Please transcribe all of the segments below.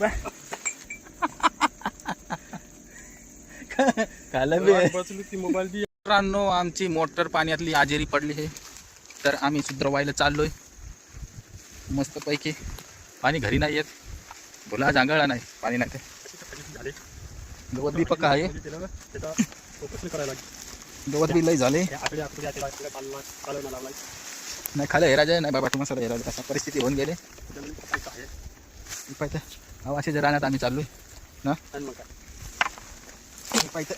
बा काला बी आहे. बसली ती मोबाईल बी मित्रांनो आमची मोटर पाण्यातली आजेरी पडली आहे. तर आम्ही सुधरवायला चाललोय. मस्त पैकी पाणी घरी नाही येत. बोला जांगळा नाही. पाणी नाही ते. झाले गवत बी पक्का आहे. केलं ना त्याचा फोकस नाही करायला लागेल गवत बी लय झाले. हे आकडे नाही खालं हेराज नाही बाबा तुम्हाला हेराज परिस्थिती होऊन गेले. आहे. पाहिजे अहो असे जर राहण्यात आम्ही चाललोय. ना? आणि मग काय? पाहिजे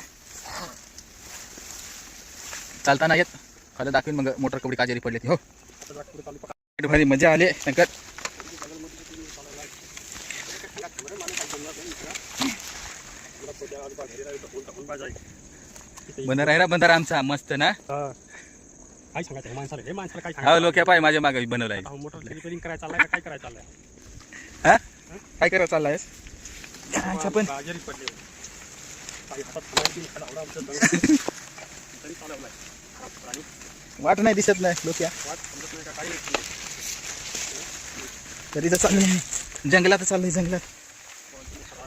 चालता नाही येत. खालं दाखवीन मग मोटर कवडी काजेरी पडली हो. भारी मजा आली शंकर. बंदर आहे ना बंदर आमचा मस्त ना? काय सांगायचं माणसाला हे माणसाला काय सांगायचं? लोक पाय माझ्या मागे बनवलाय. मोटर रिपेअरिंग करायला चाललाय काय करायला चाललाय? काय करायला चाललाय? अच्छा पण. वाट नाही दिसत नाही लोक नाही नाही तरी तर चाललंय. जंगलात चाललंय जंगलात.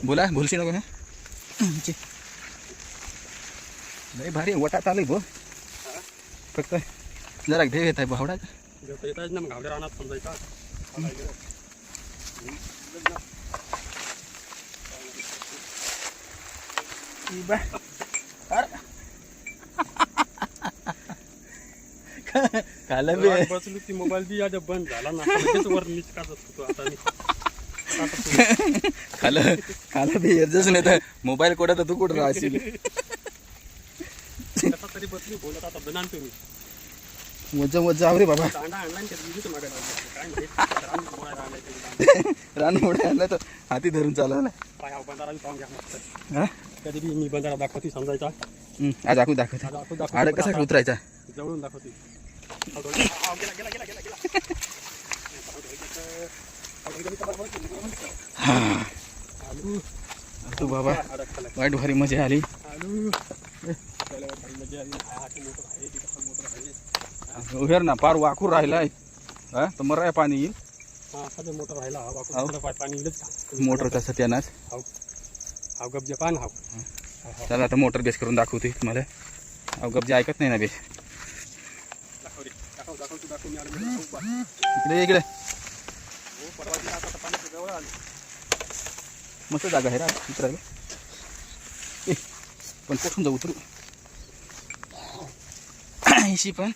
बोला भुलशी नको ना आमची. लय भारी वटात आलंय भो. फक्त जरा भेव येत आहे भावडा. जेवता येताच ना मग रानात समजायचा. काल बी आहे. बसली ती मोबाईल बी आज बंद झाला ना. आता लगेच वर होतो आता मी. आता तू- खाल खाल बी नाही तर मोबाईल कुठं तर तू कुठं राहशील? कसा तरी बसली बोलत आता बन आणतो मजा मजा आवरे बाबा रान मोठे आणलं तर हाती धरून चालवलं हा हा कधी मी बंधारा दाखवते समजायचा आज दाखवू दाखवते आड कसा उतरायचा जवळून दाखवते हा, हा, तू बाबा वाईट भारी मजा आली मजा आली आहे आहे उहेर ना पार वाकूर राहिलाय. हा तर मराय पाणी येईल. मोटर राहिला हा हाव. वाकून पाणी मोटर कसं त्यानाच हाव. हाव गप जपान हाव. चला आता मोटर बेस करून दाखवते तुम्हाला. अवघड जे ऐकत नाही ना बेस. दाखव रे. दाखव दाखव तू दाखव मी आलो मी दाखव बा. इकडे इकडे. हो परवा दिवशी आता पाण्याच्या जवळ आलो. मस्त जागा आहे रा उतरायला ए, पण कुठून जाऊ उतरू? ऐशी पण.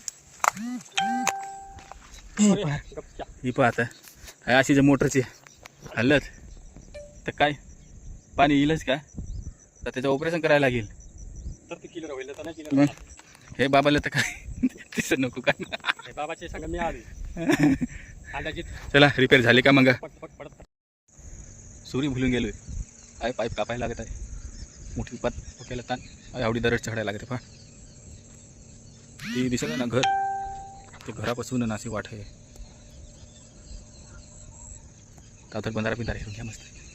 हे अरे, पहा, गपच्या. ही पहा आता हाय अशी जर मोटरची हल्लत तर काय? पाणी येईलच का? तर त्याचं ऑपरेशन करायला लागेल. हे बाबाला तर काय? दिसत नको काय बाबाचे चला रिपेअर झाली का मग? सुरी भुलून गेलोय. काय पाईप कापायला लागत आहे. मोठी पात डोक्याला ताण. आहे आवडी दरड चढायला लागते पहा. ती दिसत ना घर. ते घरापासून नाशिक वाट आहे तातर बंधारा बिंधारा घ्या मस्त